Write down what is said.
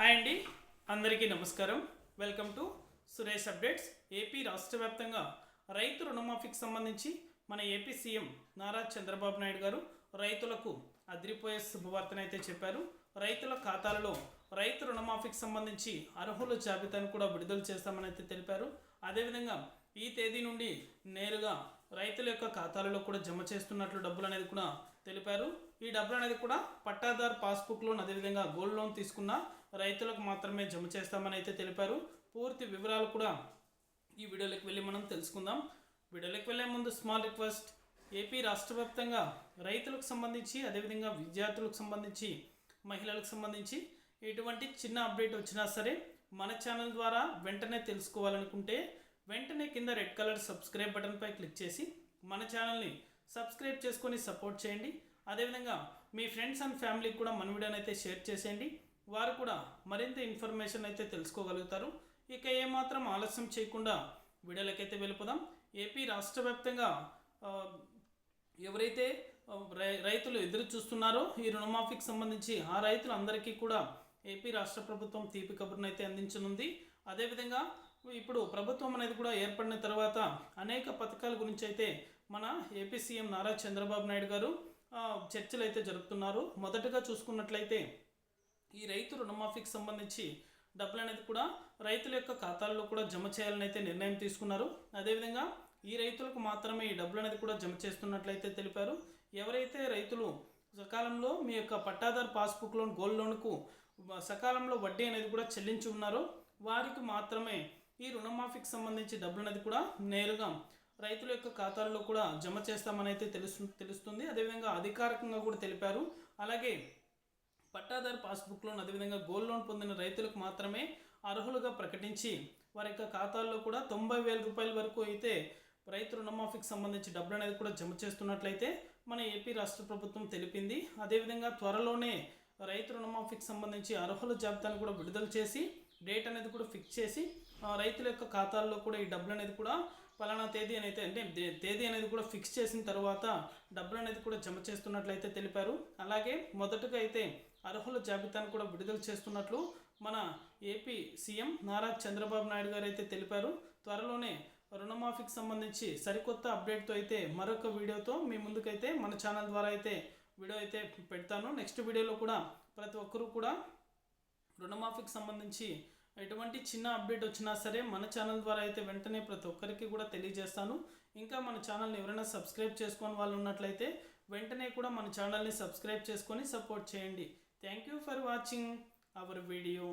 Hi అండి. అందరికీ నమస్కారం. Welcome to Suresh updates. AP రాష్ట్ర వ్యాప్తంగా రైతు రుణమాఫీకి సంబంధించి మన ఏపీ సీఎం నారా చంద్రబాబు నాయుడు గారు రైతులకు అదిరిపోయే శుభవార్తనైతే చెప్పారు. రైతుల ఖాతాలలో రైతు రుణమాఫీకి సంబంధించి అర్హుల జాబితాను కూడా విడుదల చేస్తామని అయితే తెలిపారు. అదేవిధంగా ఈ తేదీ నుండి నేరుగా రైతుల యొక్క ఖాతాలలో కూడా జమ చేస్తున్నట్లు డబ్బులు అనేది కూడా తెలిపారు. ఈ డబ్బులు అనేది కూడా పట్టాదార్ పాస్బుక్ లోన్ అదేవిధంగా గోల్డ్ లోన్ తీసుకున్న రైతులకు మాత్రమే జమ చేస్తామని అయితే తెలిపారు. పూర్తి వివరాలు కూడా ఈ వీడియోలోకి వెళ్ళి మనం తెలుసుకుందాం. వీడియోలోకి వెళ్ళే ముందు స్మాల్ రిక్వెస్ట్. ఏపీ రాష్ట్ర వ్యాప్తంగా రైతులకు సంబంధించి అదేవిధంగా విద్యార్థులకు సంబంధించి మహిళలకు సంబంధించి ఎటువంటి చిన్న అప్డేట్ వచ్చినా సరే మన ఛానల్ ద్వారా వెంటనే తెలుసుకోవాలనుకుంటే వెంటనే కింద రెడ్ కలర్ సబ్స్క్రైబ్ బటన్పై క్లిక్ చేసి మన ఛానల్ని సబ్స్క్రైబ్ చేసుకొని సపోర్ట్ చేయండి. అదేవిధంగా మీ ఫ్రెండ్స్ అండ్ ఫ్యామిలీకి కూడా మన వీడియోని అయితే షేర్ చేసేయండి. వారు కూడా మరింత ఇన్ఫర్మేషన్ అయితే తెలుసుకోగలుగుతారు. ఇక ఏమాత్రం ఆలస్యం చేయకుండా వీడియోలకైతే వెళ్ళిపోదాం. ఏపీ రాష్ట్ర వ్యాప్తంగా ఎవరైతే రై- రైతులు ఎదురు చూస్తున్నారో ఈ రుణమాఫీకి సంబంధించి ఆ రైతులందరికీ కూడా ఏపీ రాష్ట్ర ప్రభుత్వం తీపి కబుర్ను అయితే అందించనుంది. అదేవిధంగా ఇప్పుడు ప్రభుత్వం అనేది కూడా ఏర్పడిన తర్వాత అనేక పథకాల గురించి అయితే మన ఏపీ సీఎం నారా చంద్రబాబు నాయుడు గారు చర్చలు అయితే జరుపుతున్నారు. మొదటగా చూసుకున్నట్లయితే ఈ రైతు రుణమాఫీకి సంబంధించి డబ్బులు అనేది కూడా రైతుల యొక్క ఖాతాల్లో కూడా జమ చేయాలని అయితే నిర్ణయం తీసుకున్నారు. అదేవిధంగా ఈ రైతులకు మాత్రమే ఈ డబ్బులు అనేది కూడా జమ చేస్తున్నట్లయితే తెలిపారు. ఎవరైతే రైతులు సకాలంలో మీ యొక్క పట్టాదారు పాస్బుక్ లోన్ గోల్డ్ లోన్కు సకాలంలో వడ్డీ అనేది కూడా చెల్లించి ఉన్నారో వారికి మాత్రమే ఈ రుణమాఫీకి సంబంధించి డబ్బులు అనేది కూడా నేరుగా రైతుల యొక్క ఖాతాల్లో కూడా జమ చేస్తామని అయితే తెలుసు తెలుస్తుంది. అదేవిధంగా అధికారికంగా కూడా తెలిపారు. అలాగే పట్టాదారు పాస్బుక్ లోన్ అదేవిధంగా గోల్డ్ లోన్ పొందిన రైతులకు మాత్రమే అర్హులుగా ప్రకటించి వారి యొక్క ఖాతాల్లో కూడా తొంభై వేల రూపాయల వరకు అయితే రైతు రుణమాఫీకి సంబంధించి డబ్బులు అనేది కూడా జమ చేస్తున్నట్లయితే మన ఏపీ రాష్ట్ర ప్రభుత్వం తెలిపింది. అదేవిధంగా త్వరలోనే రైతు రుణమాఫీకి సంబంధించి అర్హుల జాబితాను కూడా విడుదల చేసి డేట్ అనేది కూడా ఫిక్స్ చేసి రైతుల యొక్క ఖాతాల్లో కూడా ఈ డబ్బులు అనేది కూడా పలానా తేదీ అనేది అంటే తేదీ అనేది కూడా ఫిక్స్ చేసిన తర్వాత డబ్బులు అనేది కూడా జమ చేస్తున్నట్లయితే తెలిపారు. అలాగే మొదటగా అయితే అర్హుల జాబితాను కూడా విడుదల చేస్తున్నట్లు మన ఏపీ సీఎం నారా చంద్రబాబు నాయుడు గారు అయితే తెలిపారు. త్వరలోనే రుణమాఫీకి సంబంధించి సరికొత్త అప్డేట్తో అయితే మరొక వీడియోతో మీ ముందుకైతే మన ఛానల్ ద్వారా అయితే వీడియో అయితే పెడతాను. నెక్స్ట్ వీడియోలో కూడా ప్రతి ఒక్కరూ కూడా రుణమాఫీకి సంబంధించి ఎటువంటి చిన్న అప్డేట్ వచ్చినా సరే మన ఛానల్ ద్వారా అయితే వెంటనే ప్రతి ఒక్కరికి కూడా తెలియజేస్తాను. ఇంకా మన ఛానల్ని ఎవరైనా సబ్స్క్రైబ్ చేసుకొని వాళ్ళు ఉన్నట్లయితే వెంటనే కూడా మన ఛానల్ని సబ్స్క్రైబ్ చేసుకొని సపోర్ట్ చేయండి. Thank you for watching our video.